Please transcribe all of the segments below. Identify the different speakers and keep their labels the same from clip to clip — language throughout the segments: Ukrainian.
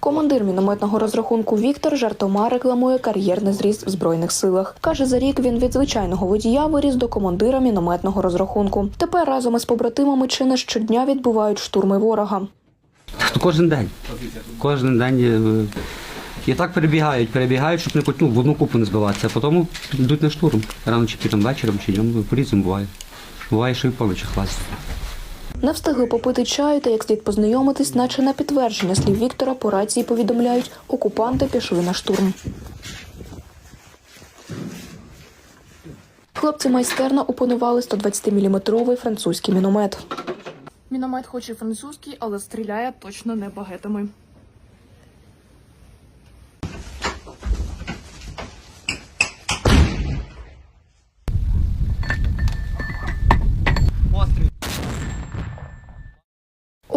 Speaker 1: Командир мінометного розрахунку Віктор жартома рекламує кар'єрний зріст в збройних силах. каже, за рік він від звичайного водія виріс до командира мінометного розрахунку. Тепер разом із побратимами чи не щодня відбувають штурми ворога.
Speaker 2: Кожен день. Кожен день. е, І так перебігають, перебігають, щоб не ну, в одну купу не збиватися, а потім йдуть на штурм. Рано чи пізно вечором чи днем, по-різному буває. Буває, що і поночі хласять.
Speaker 1: Не встигли попити чаю та як слід познайомитись, наче на підтвердження слів Віктора по рації повідомляють, окупанти пішли на штурм. Хлопці майстерно опанували 120-мм французький міномет.
Speaker 3: Міномет хоч і французький, але стріляє точно не багетами.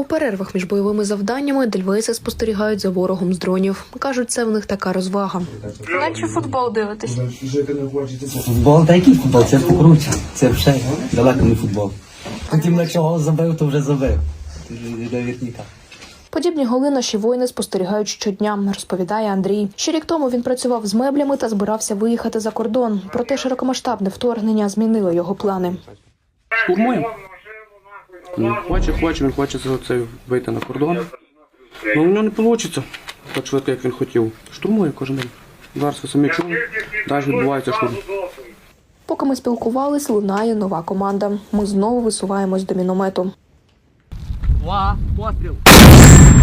Speaker 1: Перервах між бойовими завданнями дельвейси спостерігають за ворогом з дронів. Кажуть, це в них така розвага.
Speaker 3: Наче футбол дивитись.
Speaker 4: Футбол, та який футбол? Це покруче. Це вже далеко не футбол. Потім на чого забив, то вже забив. Довірніка.
Speaker 1: Подібні голи наші воїни спостерігають щодня, розповідає Андрій. Ще рік тому він працював з меблями та збирався виїхати за кордон. Проте широкомасштабне вторгнення змінило його плани.
Speaker 5: Штурмуємо. Він хоче, хоче, він хоче це вийти на кордон. Ну у нього не вийде так швидко, як він хотів. Штурмує кожен день. Зараз ви самі чули, далі відбувається штурм.
Speaker 1: Поки ми спілкувались, лунає нова команда. Ми знову висуваємось до міномету.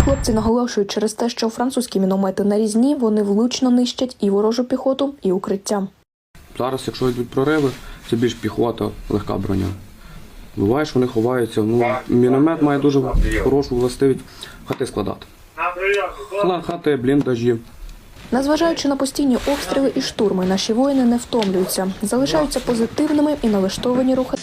Speaker 1: Хлопці наголошують через те, що французькі міномети нарізні, вони влучно нищать і ворожу піхоту, і укриття.
Speaker 5: Зараз, якщо йдуть прориви, це більш піхота, легка броня. Буває, що вони ховаються. Ну, міномет має дуже хорошу властивість хати складати. Хати, бліндажі.
Speaker 1: Незважаючи на постійні обстріли і штурми, наші воїни не втомлюються, залишаються позитивними і налаштовані рухати.